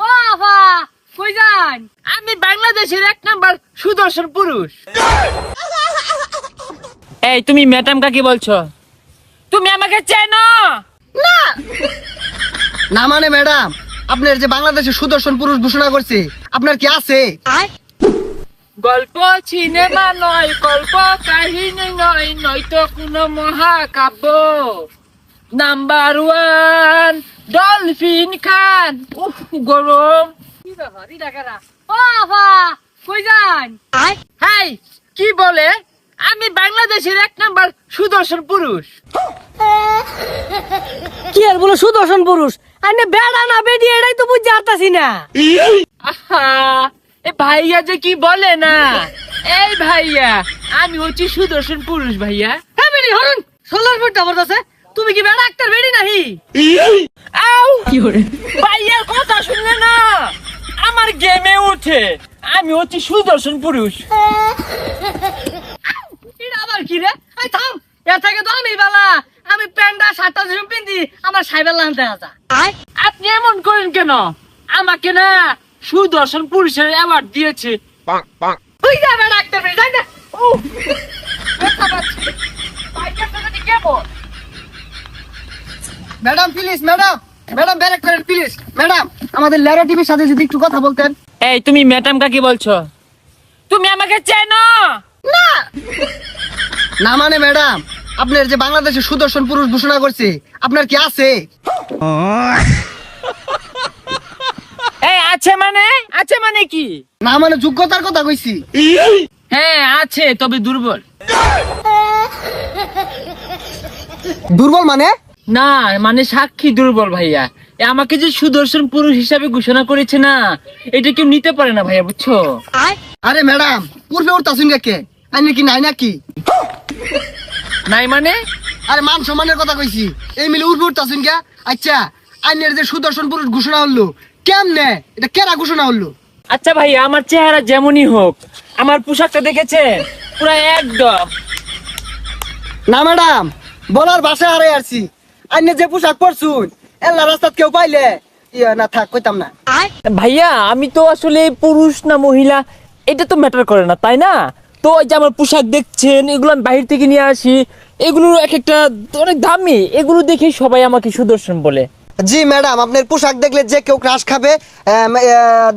ও আফা কই যান আমি বাংলাদেশের এক নাম্বার সুদর্শন পুরুষ। এই তুমি ম্যাডাম কাকে বলছো? তুমি আমাকে চেনো? না। মানে ম্যাডাম আপনার যে বাংলাদেশের সুদর্শন পুরুষ ঘোষণা করছে আপনার কি আছে? গল্প সিনেমা নয় গল্প কাহিনী নয় নয়তো কোনো মহাকাব্য। নাম্বার ওয়ান ডলফিন খান উফ গরম। কই যান? হাই কি বলে? আমি বাংলাদেশের এক নাম্বার সুদর্শন পুরুষ। কি আর বলো সুদর্শন পুরুষ? আনে বেড়া না বেডি এটাই তো বুঝতে পারতাছি না। আহা এ ভাইয়া যে কি বলে না? এই ভাইয়া আমি হচ্ছি সুদর্শন পুরুষ ভাইয়া। হ্যাঁ বেডি হরুন। সোলার ফুট আছে তুমি কি বেড়া একটা বেডি নাহি? আউ! ভাইয়ার কথা শুনলে না? আমার গেমে উঠে আমি হচ্ছি সুদর্শন পুরুষ। এটা আবার কি রে? এই থাম! এর থেকে তো আমি বালা। আমি প্যান্ডা শার্টটা যেসব পিন্দি আমার সাইবেল আনতে আসা আপনি এমন করেন কেন? আমাকে না সুদর্শন পুরুষের অ্যাওয়ার্ড দিয়েছে। তুই যা বেড়া একটা বেডি যাই না উফ, ব্যথা পাচ্ছি। ভাইয়ার সাথে কেমন ম্যাডাম প্লিজ ম্যাডাম। ম্যাডাম ব্যারেক করেন প্লিজ ম্যাডাম আমাদের টিভির সাথে যদি একটু কথা বলতেন। এই তুমি ম্যাডাম কাকে বলছো? তুমি আমাকে চেনো? না। মানে ম্যাডাম আপনার যে বাংলাদেশের সুদর্শন পুরুষ ঘোষণা করছে আপনার কি আছে? এই আছে মানে? আছে মানে কি? না মানে যোগ্যতার কথা কইছি। হ্যাঁ আছে তবে দুর্বল। দুর্বল মানে? না মানে সাক্ষী দুর্বল ভাইয়া। এ আমাকে যে সুদর্শন পুরুষ হিসাবে ঘোষণা করেছে না এটা কেউ নিতে পারে না ভাইয়া বুঝছ? আরে ম্যাডাম পূর্বে কে আইনে কি নাই নাকি? নাই মানে? আরে মান সম্মানের কথা কইছি। এই মিলে উঠবে উঠতাছুন কে? আচ্ছা আইনের যে সুদর্শন পুরুষ ঘোষণা হলো কেমনে? এটা কেরা ঘোষণা হলো? আচ্ছা ভাইয়া আমার চেহারা যেমনই হোক আমার পোশাকটা দেখেছে পুরো একদম। না ম্যাডাম বলার ভাষা হারে আসছি আইনে যে পোশাক পরছুন এল্লা রাস্তাত কেউ পাইলে ইয়া না থাক কইতাম না। ভাইয়া আমি তো আসলে পুরুষ না মহিলা এটা তো ম্যাটার করে না তাই না? তো এই যে আমার পোশাক দেখছেন এগুলো আমি বাহির থেকে নিয়ে আসি এগুলো এক একটা অনেক দামি এগুলো দেখে সবাই আমাকে সুদর্শন বলে। জি ম্যাডাম আপনার পোশাক দেখলে যে কেউ ক্রাশ খাবে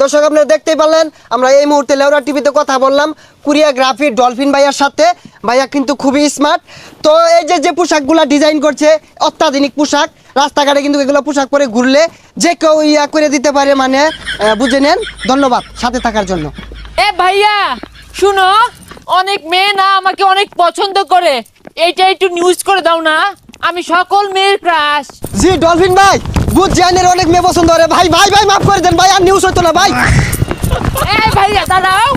দর্শক আপনারা দেখতেই পারলেন, আমরা এই মুহূর্তে লেওরা টিভিতে কথা বললাম কোরিয়াগ্রাফি ডলফিন ভাইয়ার সাথে, ভাইয়া কিন্তু খুবই স্মার্ট তো এই যে যে পোশাকগুলো ডিজাইন করছে, অত্যাধুনিক পোশাক, রাস্তাঘাটে কিন্তু এগুলো পোশাক পরে ঘুরলে যে কেউ ইয়া করে দিতে পারে মানে বুঝে নেন। ধন্যবাদ সাথে থাকার জন্য। এ ভাইয়া, শুনো, অনেক মেয়ে না আমাকে অনেক পছন্দ করে। এইটা একটু নিউজ করে দাও না। আমি সকল মেয়ের ক্রাশ জি ডলফিন ভাই গুড জানের অনেক মেয়ে পছন্দ করে ভাই ভাই ভাই মাফ করে দেন ভাই আর নিউজ হতো না ভাই। এই ভাইয়া দাঁড়াও।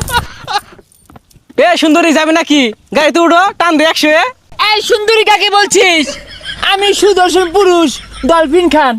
এ সুন্দরী যাবে নাকি? গাড়িতে উঠো টান দে একশো এ। এই সুন্দরী কাকে বলছিস? আমি সুদর্শন পুরুষ ডলফিন খান।